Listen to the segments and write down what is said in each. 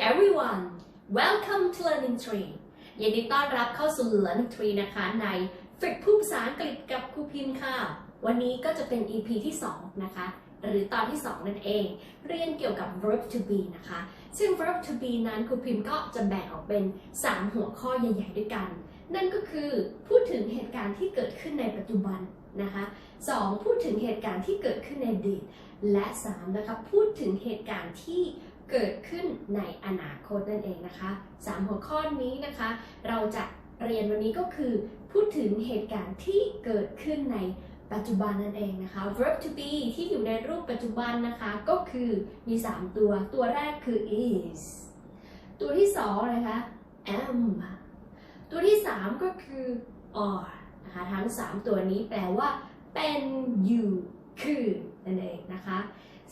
everyone welcome to Learning Tree ยินดีต้อนรับเข้าสู่ Learning Tree นะคะในฝึกพูดภาษาอังกฤษกับครูพิมพ์ค่ะ วันนี้ก็จะเป็น EP ที่ 2 นะคะ หรือตอนที่ 2 นั่นเอง เรียนเกี่ยวกับ verb to be นะคะ ซึ่ง verb to be นั้นครูพิมพ์ก็จะแบ่งออกเป็น 3 หัวข้อใหญ่ ๆ ด้วยกัน นั่นก็คือพูดถึงเหตุการณ์ที่เกิดขึ้นในปัจจุบันนะคะ 2. พูดถึงเหตุการณ์ที่เกิดขึ้นในอดีตและ 3 นะคะพูดถึงเหตุการณ์ที่ เกิดขึ้นในอนาคตนั่นเองนะคะสามหัวข้อนี้นะคะ เราจะเรียนวันนี้ก็คือ พูดถึงเหตุการณ์ที่เกิดขึ้นในปัจจุบันนั่นเองนะคะ verb to be ที่อยู่ในรูปปัจจุบันนะคะ ก็คือมี 3 ตัว ตัวแรกคือ is ตัวที่2นะคะ am ตัวที่ 3 ก็คือ are นะคะทั้ง 3 ตัวนี้แปลว่า เป็นอยู่คือนั่นเองนะคะ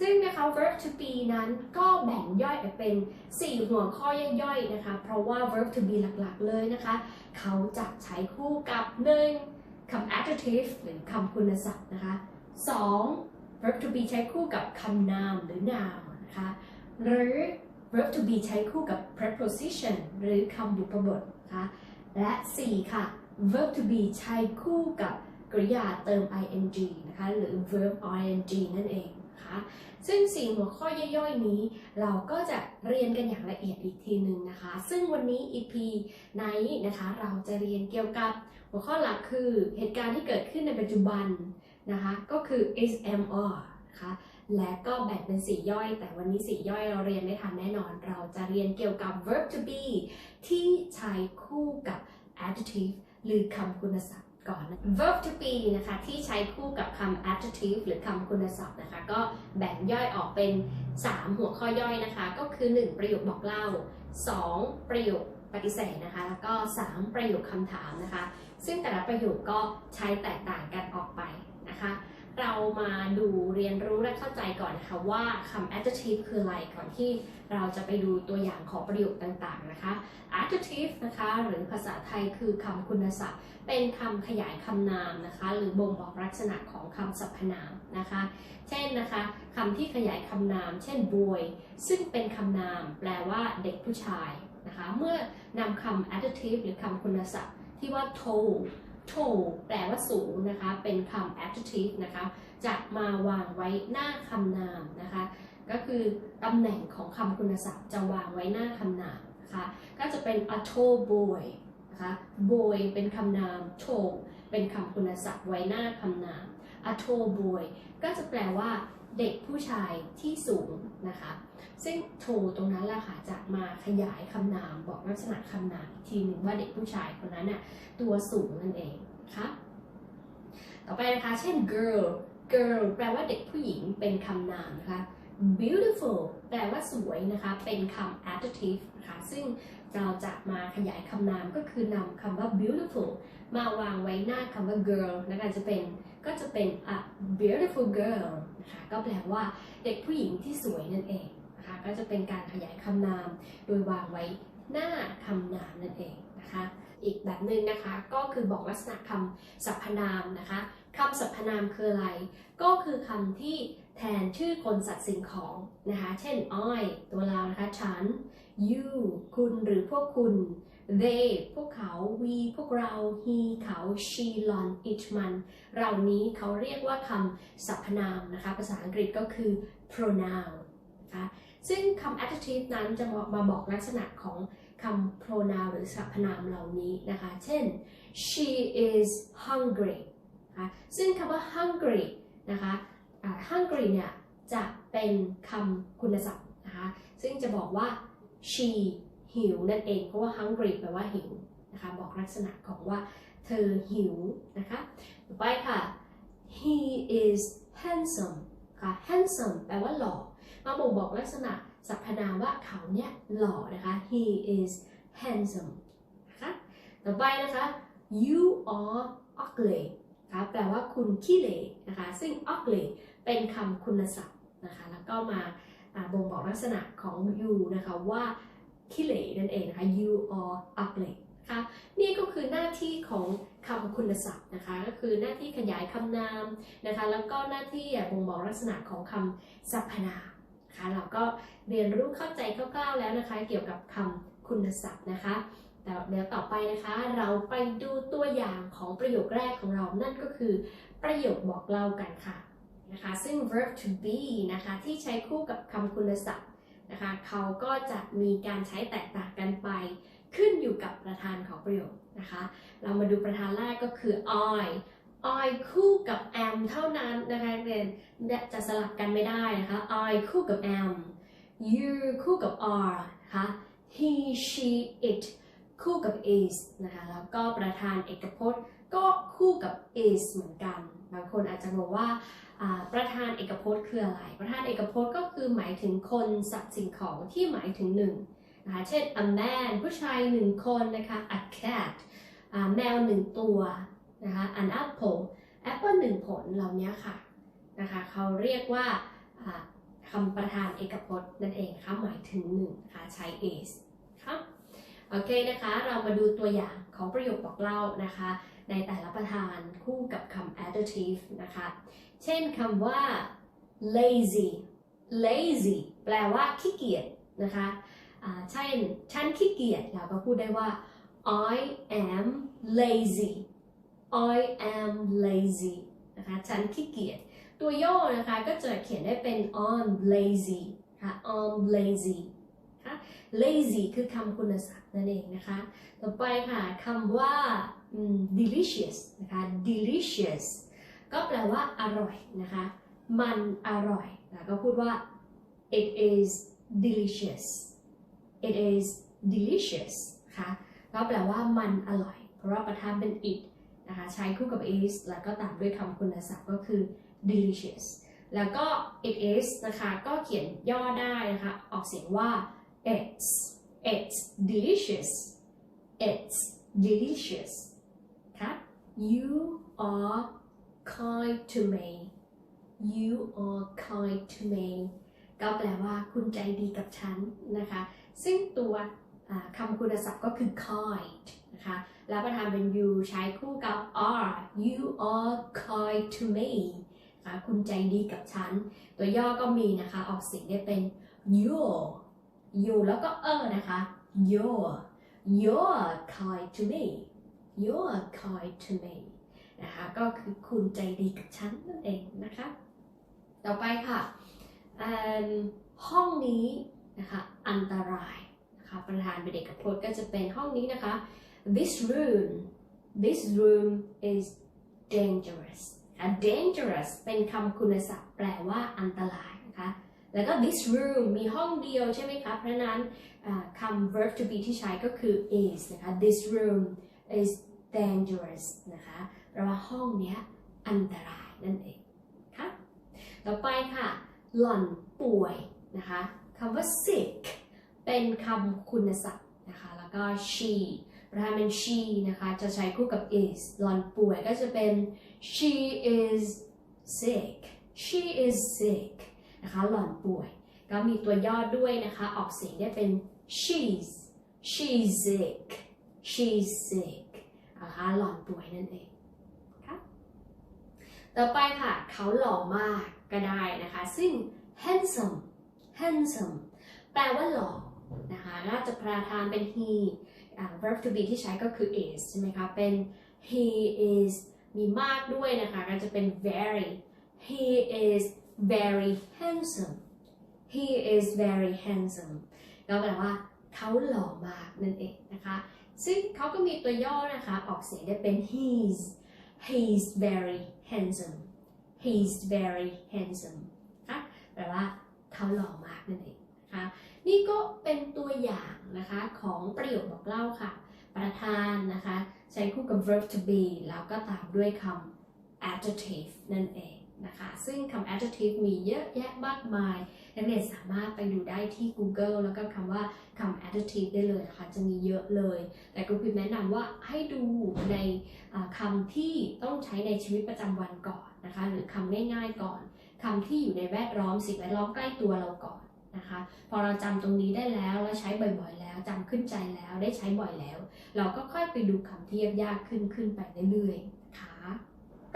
ซึ่งนะคะ verb to be นั้นก็แบ่งย่อยออกเป็น 4 หัวข้อย่อยๆนะคะ เพราะว่า verb to be หลักๆเลยนะคะ เขาจะใช้คู่กับ 1. คำ adjective หรือคำคุณศัพท์นะคะ 2. verb to be ใช้คู่กับคำนามหรือ noun นะคะ หรือ verb to be ใช้คู่กับ preposition หรือคำบุพบทนะคะ และ 4 ค่ะ verb to be ใช้คู่กับกริยาเติม ing นะคะ หรือ verb ing นั่นเอง นะคะ ซึ่งสี่หัวข้อย่อยๆนี้ เราก็จะเรียนกันอย่างละเอียดอีกทีหนึ่งนะคะ ซึ่งวันนี้ EP ในนะคะเราจะเรียนเกี่ยวกับหัวข้อหลักคือเหตุการณ์ที่เกิดขึ้นในปัจจุบันนะคะก็คือ SMR นะคะและก็แบ่งเป็นสี่ย่อย แต่วันนี้สี่ย่อยเราเรียนไม่ทันแน่นอน เราจะเรียนเกี่ยวกับ verb to be ที่ใช้คู่กับ adjective หรือคำคุณศัพท์ ก่อน verb to be นะคะ ที่ใช้คู่กับคำ adjective หรือคำคุณศัพท์นะคะ ก็แบ่งย่อยออกเป็น 3 หัวข้อย่อยนะคะ ก็คือ 1 ประโยคบอกเล่า 2 ประโยคปฏิเสธนะคะ แล้วก็ 3 ประโยคคำถามนะคะ ซึ่งแต่ละประโยคก็ใช้แตกต่างกันออกไปนะคะ เรามาดูเรียนรู้และเข้าใจก่อนนะคะว่าคำ adjective คืออะไรก่อนที่เราจะไปดูตัวอย่างของประโยคต่างๆนะคะ adjective นะคะหรือภาษาไทยคือคำคุณศัพท์ เป็นคำขยายคำนามนะคะ หรือบ่งบอกลักษณะของคำสรรพนามนะคะ เช่นนะคะคำที่ขยายคำนาม เช่น boy ซึ่งเป็นคำนาม แปลว่าเด็กผู้ชายนะคะ เมื่อนำคำ adjective หรือคำคุณศัพท์ที่ว่า tall ถูกแปลว่าสูงนะคะ เป็นคำ adjective นะคะ จะมาวางไว้หน้าคำนามนะคะ ก็คือตำแหน่งของคำคุณศัพท์จะวางไว้หน้าคำนามนะคะ ก็จะเป็น a tall boy นะคะ boy เป็นคำนาม tall เป็นคำคุณศัพท์ไว้หน้าคำนาม a tall boy ก็จะแปลว่า เด็กผู้ชายที่สูงนะคะ ซึ่ง to ตรงนั้นแหละค่ะจะมาขยายคำนามบอกลักษณะคำนามอีกทีหนึ่งว่าเด็กผู้ชายคนนั้นน่ะตัวสูงนั่นเองนะคะต่อไปนะคะ เช่น girl girl แปลว่าเด็กผู้หญิงเป็นคำนามนะคะ beautiful แปลว่าสวยนะคะ เป็นคำ adjective นะคะ ซึ่งเราจะมาขยายคำนามก็คือนำคำว่า beautiful มาวางไว้หน้าคำว่า girl นะคะจะเป็น ก็จะเป็น a beautiful girl นะคะก็แปลว่าเด็กผู้หญิงที่สวยนั่นเองนะคะก็จะเป็นการขยายคำนาม โดยวางไว้หน้าคำนามนั่นเองนะคะอีกแบบหนึ่งนะคะก็คือบอกลักษณะคำสรรพนามนะคะคำสรรพนามคืออะไร ก็คือคำที่แทนชื่อคนสัตว์สิ่งของนะคะ เช่น I ตัวเรานะคะ ฉัน you คุณหรือพวกคุณ they พวกเขา we พวกเรา he เขา she หล่อน it มันเหล่านี้เขาเรียกว่าคำสรรพนามนะคะ ภาษาอังกฤษก็คือ pronoun นะคะซึ่งคำ adjective นั้นจะมาบอกลักษณะของคำ pronoun หรือสรรพนามเหล่านี้นะคะ เช่น she is hungry นะคะซึ่งคำว่า hungry นะคะ hungry เนี่ยจะเป็นคำคุณศัพท์นะคะ ซึ่งจะบอกว่า she หิวนั่นเองเพราะว่า hungry แปลว่าหิวนะคะบอกลักษณะของว่าเธอหิวนะคะต่อไปค่ะ he is handsome ค่ะ handsome แปลว่าหล่อมาบ่งบอกลักษณะสรรพนามว่าเขาเนี่ยหล่อนะคะ he is handsome นะคะต่อไปนะคะ you are ugly นะคะแปลว่าคุณขี้เหร่นะคะ ซึ่ง ugly เป็นคำคุณศัพท์นะคะ แล้วก็มาบ่งบอกลักษณะของ you นะคะว่า ขี้เหร่นั่นเองนะคะ you are ugly นะคะนี่ก็คือหน้าที่ของคำคุณศัพท์นะคะ ก็คือหน้าที่ขยายคำนามนะคะ แล้วก็หน้าที่บ่งบอกลักษณะของคำสรรพนามนะคะเราก็เรียนรู้เข้าใจคร่าวๆแล้วนะคะ เกี่ยวกับคำคุณศัพท์นะคะแต่เดี๋ยวต่อไปนะคะ เราไปดูตัวอย่างของประโยคแรกของเรานั่นก็คือ ประโยคบอกเล่ากันค่ะนะคะ ซึ่ง verb to be นะคะ ที่ใช้คู่กับคำคุณศัพท์ นะคะเขาก็จะมีการใช้แตกต่างกันไป ขึ้นอยู่กับประธานของประโยคนะคะ เรามาดูประธานแรกก็คือ I I คู่กับ am เท่านั้นนะคะเรียนจะสลับกันไม่ได้นะคะ I คู่กับ am you คู่กับ are นะคะ he she it คู่กับ is นะคะแล้วก็ประธานเอกพจน์ก็คู่กับ is เหมือนกัน บางคนอาจจะงงว่าประธานเอกพจน์คืออะไร ประธานเอกพจน์ก็คือหมายถึงคนสัตว์สิ่งของที่หมายถึงหนึ่งนะคะเช่น a man ผู้ชายหนึ่งคนนะคะ a cat แมวหนึ่งตัวนะคะ an apple แอปเปิลหนึ่งผลเหล่านี้ค่ะนะคะเขาเรียกว่าคำประธานเอกพจน์นั่นเองค่ะหมายถึงหนึ่งนะคะใช้ is ค่ะโอเคนะคะ เรามาดูตัวอย่างของประโยคบอกเล่านะคะ ในแต่ละประธานคู่กับคำ adjective นะคะ เช่นคำว่า lazy lazy แปลว่าขี้เกียจนะคะเช่นฉันขี้เกียจเราก็พูดได้ว่า I am lazy I am lazy นะคะฉันขี้เกียจตัวย่อนะคะก็จะเขียนได้เป็น I'm lazy ค่ะ I'm lazy ค่ะ lazy คือคำคุณศัพท์นั่นเองนะคะ ต่อไปค่ะคำว่า delicious นะคะ delicious ก็แปลว่าอร่อยนะคะ มันอร่อยแล้วก็พูดว่า it is delicious it is delicious ค่ะก็แปลว่ามันอร่อย เพราะว่าประธานเป็น it นะคะ ใช้คู่กับ is แล้วก็ตามด้วยคำคุณศัพท์ก็คือ delicious แล้วก็ it is นะคะ ก็เขียนย่อได้นะคะ ออกเสียงว่า it's it's delicious it's delicious you are kind to me you are kind to me ก็แปลว่าคุณใจดีกับฉันนะคะ ซึ่งตัวคำคุณศัพท์ก็คือ kind นะคะแล้วประธานเป็น you ใช้คู่กับ are you are kind to me ะคะคุณใจดีกับฉัน ตัวย่อก็มีนะคะ ออกเสียงได้เป็น your you แล้วก็เออนะคะ your your kind to me you're kind to me นะคะก็คือคุณใจดีกับฉันนั่นเองนะคะ ต่อไปค่ะห้องนี้นะคะอันตรายนะคะประธานเป็นเอกพจน์ก็จะเป็นห้องนี้นะคะ this room this room is dangerous อะ dangerous เป็นคำคุณศัพท์แปลว่าอันตรายนะคะ แล้วก็ this room มีห้องเดียวใช่ไหมคะ เพราะนั้นคำ verb to be ที่ใช้ก็คือ is นะคะ this room is dangerous นะคะแปลว่าห้องเนี้ยอันตรายนั่นเองค่ะต่อไปค่ะหล่อนป่วยนะคะคำว่า sick เป็นคำคุณศัพท์นะคะแล้วก็ she ประธานเป็น she นะคะจะใช้คู่กับ is หล่อนป่วยก็จะเป็น she is sick she is sick นะคะหล่อนป่วย ก็มีตัวย่อด้วยนะคะออกเสียงได้เป็น she's she's sick she's sick นะคะหล่อนป่วยนั่นเองค่ะต่อไปค่ะ เขาหล่อมากก็ได้นะคะ ซึ่ง handsome handsome แปลว่าหล่อนะคะน่าจะประธานเป็น he verb to be ที่ใช้ก็คือ is ใช่ไหมคะ เป็น he is มีมากด้วยนะคะก็จะเป็น very he is very handsome he is very handsome ก็แปลว่าเขาหล่อมากนั่นเองนะคะ ซึ่งเขาก็มีตัวย่อนะคะ ออกเสียงได้เป็น he's he's very handsome he's very handsome ค่ะแปลว่าเขาหล่อมากนั่นเองนะคะนี่ก็เป็นตัวอย่างนะคะของประโยคบอกเล่าค่ะ ประธานนะคะ ใช้คู่กับ verb to be แล้วก็ตามด้วยคำ adjective นั่นเองนะคะ ซึ่งคำ adjective มีเยอะแยะมากมาย นักเรียนสามารถไปดูได้ที่ Google แล้วก็คำว่าคำ adjective ได้เลยนะคะ จะมีเยอะเลย แต่ครูพิมแนะนำว่าให้ดูในคำที่ต้องใช้ในชีวิตประจำวันก่อนนะคะ หรือคำง่ายๆก่อนคำที่อยู่ในแวดล้อมสิ่งแวดล้อมใกล้ตัวเราก่อนนะคะพอเราจำตรงนี้ได้แล้วแล้วใช้บ่อยๆ แล้วจำขึ้นใจแล้วได้ใช้บ่อยแล้ว เราก็ค่อยไปดูคำที่ยากๆขึ้นขึ้นไปเรื่อยๆ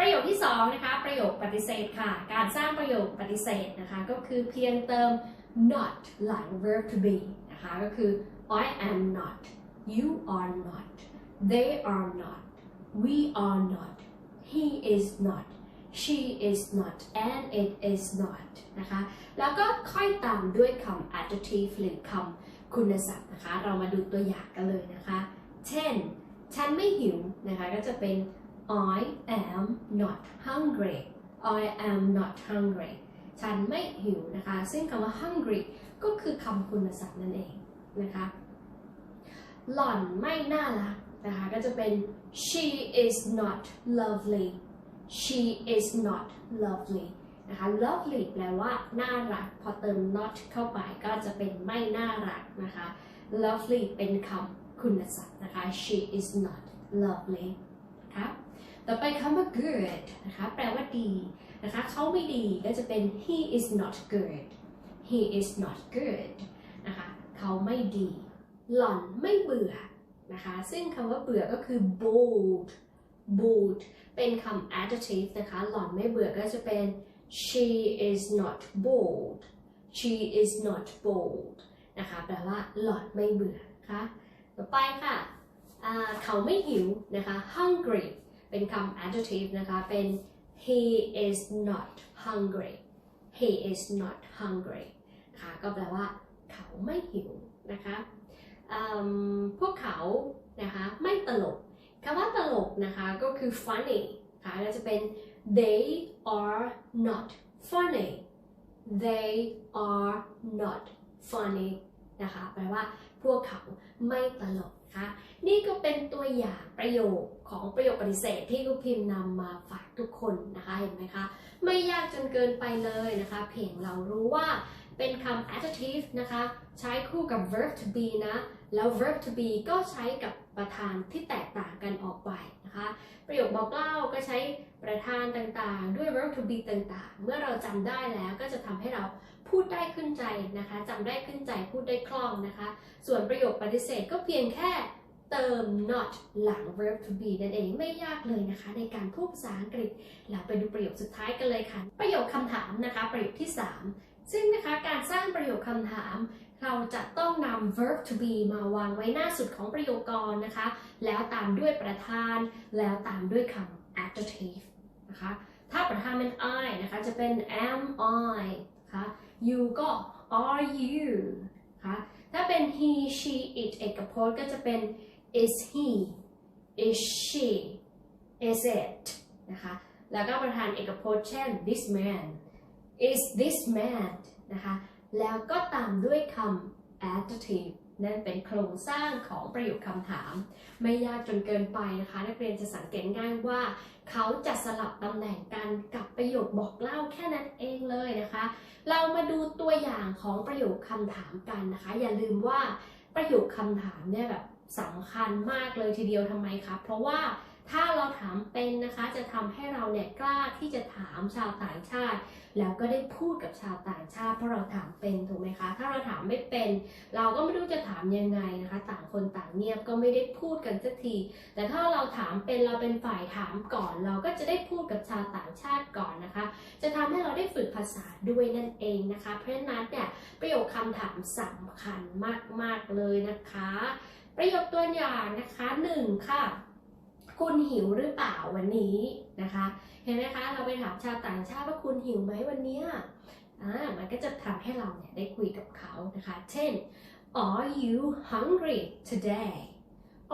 ประโยคที่สองนะคะประโยคปฏิเสธค่ะ การสร้างประโยคปฏิเสธนะคะก็คือเพียงเติม not หลัง verb to be นะคะก็คือ I am not you are not they are not we are not he is not she is not and it is not นะคะแล้วก็ค่อยตามด้วยคำ adjective หรือคำคุณศัพท์นะคะเรามาดูตัวอย่างกันเลยนะคะ เช่น ฉันไม่หิวนะคะก็จะเป็น I am not hungry I am not hungry ฉันไม่หิวนะคะ ซึ่งคำว่า hungry ก็คือคำคุณศัพท์นั่นเองนะคะ หล่อนไม่น่ารักนะคะก็จะเป็น she is not lovely she is not lovely นะคะ lovely แปลว่าน่ารัก พอเติม not เข้าไปก็จะเป็นไม่น่ารักนะคะ lovely เป็นคำคุณศัพท์นะคะ she is not lovely นะคะต่อไปคำว่า good นะคะแปลว่าดีนะคะเขาไม่ดีก็จะเป็น he is not good he is not good นะคะเขาไม่ดีหล่อนไม่เบื่อนะคะซึ่งคำว่าเบื่อก็คือ bored bored เป็นคำ adjective นะคะหล่อนไม่เบื่อก็จะเป็น she is not bored she is not bored นะคะแปลว่าหล่อนไม่เบื่อนะคะต่อไปค่ะ เขาไม่หิวนะคะ hungry เป็นคำ adjective นะคะ เป็น he is not hungry he is not hungry นะคะก็แปลว่าเขาไม่หิวนะคะพวกเขานะคะไม่ตลกคำว่าตลกนะคะก็คือ funny ค่ะก็จะเป็น they are not funny they are not funny นะคะแปลว่าพวกเขาไม่ตลก นะคะนี่ก็เป็นตัวอย่างประโยคของประโยคปฏิเสธที่คุณพิมพ์นำมาฝากทุกคนนะคะเห็นไหมคะไม่ยากจนเกินไปเลยนะคะ เพียงเรารู้ว่าเป็นคำ adjective นะคะ ใช้คู่กับ verb to be นะ แล้ว verb to be ก็ใช้กับประธานที่แตกต่างกันออกไปนะคะ ประโยคบอกเล่าก็ใช้ประธานต่างๆ ด้วย verb to be ต่างๆ เมื่อเราจำได้แล้วก็จะทำให้เรา พูดได้ขึ้นใจนะคะจำได้ขึ้นใจพูดได้คล่องนะคะ ส่วนประโยคปฏิเสธก็เพียงแค่เติม not หลัง verb to be นั่นเองไม่ยากเลยนะคะ ในการพูดภาษาอังกฤษ เราไปดูประโยคสุดท้ายกันเลยค่ะ ประโยคคำถามนะคะ ประโยคที่ 3 ซึ่งนะคะการสร้างประโยคคำถาม เราจะต้องนำ verb to be มาวางไว้หน้าสุดของประโยคกรนะคะ แล้วตามด้วยประธาน แล้วตามด้วยคำ adjective นะคะ ถ้าประธานเป็น I นะคะ จะเป็น am I นะคะ you ก็ are you คะถ้าเป็น he she it เอกพจน์ก็จะเป็น is he is she is it นะคะ แล้วก็ประธานเอกพจน์เช่น this man is this man นะคะ แล้วก็ตามด้วยคำ adjective นั่นเป็นโครงสร้างของประโยคคำถาม ไม่ยากจนเกินไปนะคะ นักเรียนจะสังเกตง่ายว่า เขาจะสลับตำแหน่งกันกับประโยคบอกเล่าแค่นั้นเองเลยนะคะ เรามาดูตัวอย่างของประโยคคำถามกันนะคะ อย่าลืมว่าประโยคคำถามเนี่ยแบบสำคัญมากเลยทีเดียวทำไมคะเพราะว่าถ้าเราถามเป็นนะคะจะ ทำให้เราเนี่ยกล้าที่จะถามชาวต่างชาติ แล้วก็ได้พูดกับชาวต่างชาติ เพราะเราถามเป็นถูกไหมคะ ถ้าเราถามไม่เป็น เราก็ไม่รู้จะถามยังไงนะคะ ต่างคนต่างเงียบก็ไม่ได้พูดกันสักที แต่ถ้าเราถามเป็นเราเป็นฝ่ายถามก่อน เราก็จะได้พูดกับชาวต่างชาติก่อนนะคะ จะทำให้เราได้ฝึกภาษาด้วยนั่นเองนะคะ เพราะฉะนั้นเนี่ยประโยคคำถามสำคัญมาก ๆ เลยนะคะ ประโยคตัวอย่างนะคะหนึ่งค่ะ คุณหิวหรือเปล่าวันนี้นะคะ เห็นไหมคะ เราไปถามชาวต่างชาติว่าคุณหิวไหมวันเนี้ยอ่ามันก็จะทำให้เราเนี่ยได้คุยกับเขานะคะ เช่น Are you hungry today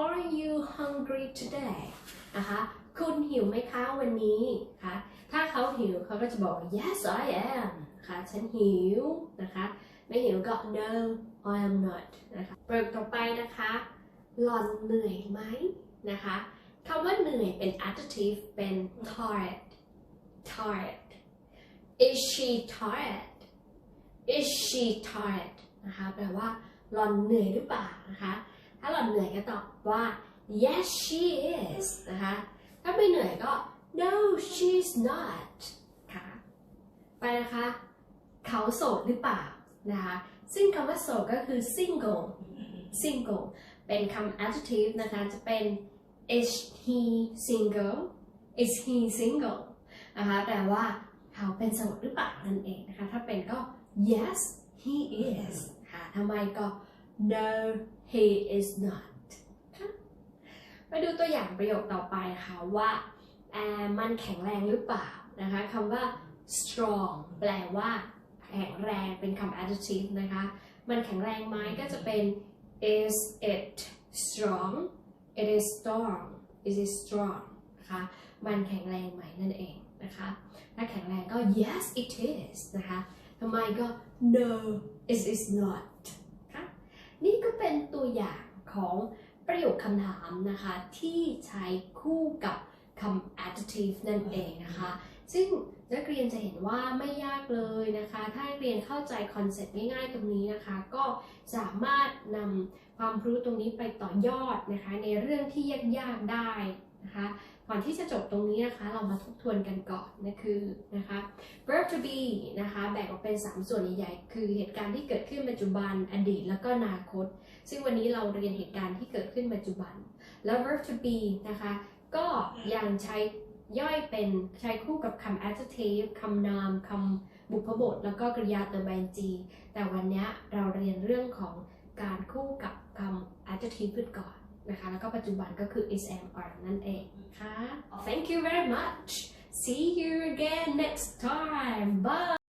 Are you hungry today นะคะคุณหิวไหมคะวันนี้คะถ้าเขาหิวเขาก็จะบอก Yes I am นะคะฉันหิวนะคะ ไม่หิวก็ No I am not นะคะประโยคต่อไปนะคะหล่อนเหนื่อยไหมนะคะ คำว่าเหนื่อยเป็น adjective เป็น tired tired is she tired is she tired นะคะแปลว่าหล่อนเหนื่อยหรือเปล่านะคะ ถ้าหล่อนเหนื่อยก็ตอบว่า yes she is นะคะ ถ้าไม่เหนื่อยก็ no she's not ค่ะ ไปนะคะ เขาโสดหรือเปล่านะคะ ซึ่งคำว่าโสดก็คือ single single เป็นคำ adjective นะคะ จะเป็น is he single is he single นะคะแปลว่าเขาเป็นโสดหรือเปล่านั่นเองนะคะ ถ้าเป็นก็ yes he is ค่ะทำไมก็ no he is not ค่ะมาดูตัวอย่างประโยคต่อไปค่ะว่าเอ่อมันแข็งแรงหรือเปล่านะคะคำว่า strong แปลว่าแข็งแรงเป็นคำ adjective นะคะ มันแข็งแรงไหมก็จะเป็น is it strong it is strong is it strong นะคะมันแข็งแรงไหมนั่นเองนะคะถ้าแข็งแรงก็ yes it is นะคะทำไมก็ no it is not ค่ะนี่ก็เป็นตัวอย่างของประโยคคำถามนะคะที่ใช้คู่กับคำ adjective นั่นเองนะคะซึ่ง นักเรียนจะเห็นว่าไม่ยากเลยนะคะ ถ้านักเรียนเข้าใจคอนเซ็ปต์ง่ายๆตรงนี้นะคะ ก็สามารถนำความรู้ตรงนี้ไปต่อยอดนะคะ ในเรื่องที่ยากๆได้นะคะก่อนที่จะจบตรงนี้นะคะ เรามาทบทวนกันก่อนนะคือนะคะ verb to be นะคะแบ่งออกเป็น 3 ส่วนใหญ่ๆ คือเหตุการณ์ที่เกิดขึ้นปัจจุบันอดีตแล้วก็อนาคต ซึ่งวันนี้เราเรียนเหตุการณ์ที่เกิดขึ้นปัจจุบัน แล้ว verb to be นะคะก็ยังใช้ ย่อยเป็นใช้คู่กับคำ adjective คำนามคำบุพบท แล้วก็กริยาเติม ing แต่วันนี้เราเรียนเรื่องของการคู่กับคำ adjective ขึ้นก่อนนะคะ แล้วก็ปัจจุบันก็คือ is am are นั่นเองค่ะ Thank you very much see you again next time bye